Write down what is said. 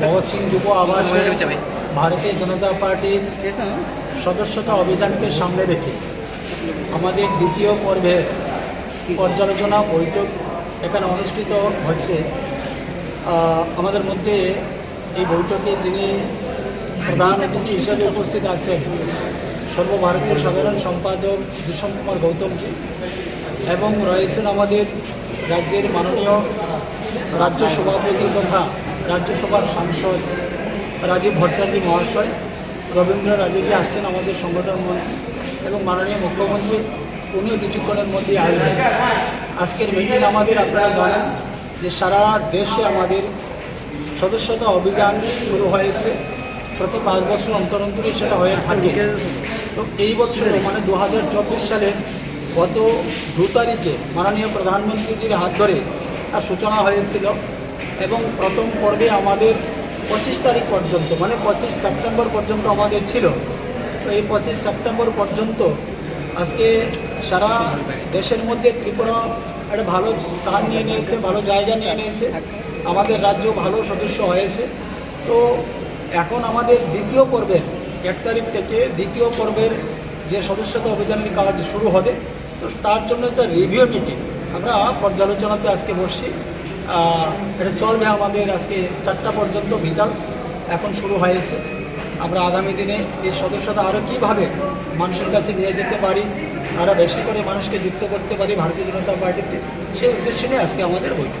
ভগৎ সিং যুব ভারতীয় জনতা পার্টির সদস্যতা অভিযানকে সামনে রেখে আমাদের দ্বিতীয় পর্বের পর্যালোচনা বৈঠক এখানে অনুষ্ঠিত হচ্ছে। আমাদের মধ্যে এই বৈঠকে যিনি প্রধান অতিথি হিসেবে উপস্থিত আছেন সর্বভারতীয় সাধারণ সম্পাদক দূষণ কুমার গৌতমজি এবং রয়েছেন আমাদের রাজ্যের মাননীয় রাজ্য সভাপতি তথা রাজ্যসভার সাংসদ রাজীব ভট্টাচার্য মহাশয় রবীন্দ্র রাজীবজি আসছেন আমাদের সংগঠন মন্ত্রী এবং মাননীয় মুখ্যমন্ত্রী, উনিও কিছুক্ষণের মধ্যেই আসবেন। আজকের মিটিং আমাদের আপনারা জানেন যে সারা দেশে আমাদের সদস্যতা অভিযান শুরু হয়েছে। প্রতি পাঁচ বছর অন্তর অন্তরই সেটা হয়ে থাকে। তো এই বছরে মানে দু হাজার চব্বিশ সালে গত দু তারিখে মাননীয় প্রধানমন্ত্রীজির হাত ধরে তার সূচনা হয়েছিল এবং প্রথম পর্বে আমাদের পঁচিশ তারিখ পর্যন্ত মানে পঁচিশ সেপ্টেম্বর পর্যন্ত আমাদের ছিল। তো এই পঁচিশ সেপ্টেম্বর পর্যন্ত আজকে সারা দেশের মধ্যে ত্রিপুরা একটা ভালো স্থান নিয়ে নিয়েছে, ভালো জায়গা নিয়ে নিয়েছে। আমাদের রাজ্য ভালো সদস্য হয়েছে। তো এখন আমাদের দ্বিতীয় পর্বের এক তারিখ থেকে দ্বিতীয় পর্বের যে সদস্যতা অভিযানের কাজ শুরু হবে, তো তার জন্য একটা রিভিউ মিটিং আমরা পর্যালোচনাতে আজকে বসছি। এটা চলবে আমাদের আজকে চারটা পর্যন্ত বিকাল। এখন শুরু হয়েছে। আমরা আগামী দিনে এই সদস্যতা আরও কীভাবে মানুষের কাছে নিয়ে যেতে পারি আরও বেশি করে মানুষকে যুক্ত করতে পারি ভারতীয় জনতা পার্টিতে, সেই উদ্দেশ্যে নিয়ে আজকে আমাদের বৈঠক।